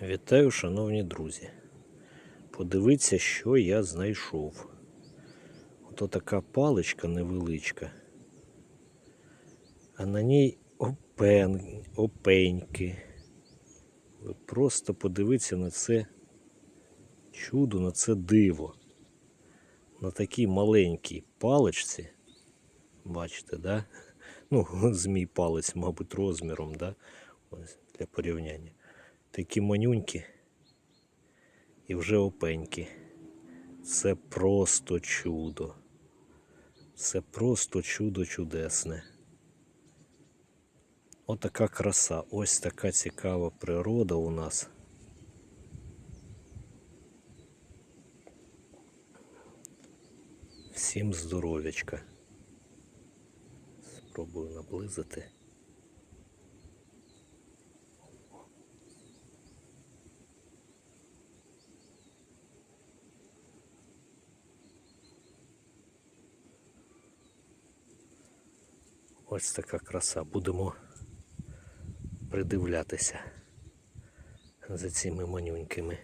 Вітаю, шановні друзі. Подивіться, що я знайшов. Ото така паличка невеличка, а на ній опен... опеньки. Ви просто подивіться на це чудо, на це диво. На такій маленькій паличці. Бачите, да? Ну, змій палець, мабуть, розміром, да? Ось для порівняння такі манюнькі і вже опенькі. Це просто чудо. Це просто чудо чудесне. Отака краса, ось така цікава природа у нас. Всім здоров'ячка. Спробую наблизити. Ось така краса. Будемо придивлятися за цими манюньками.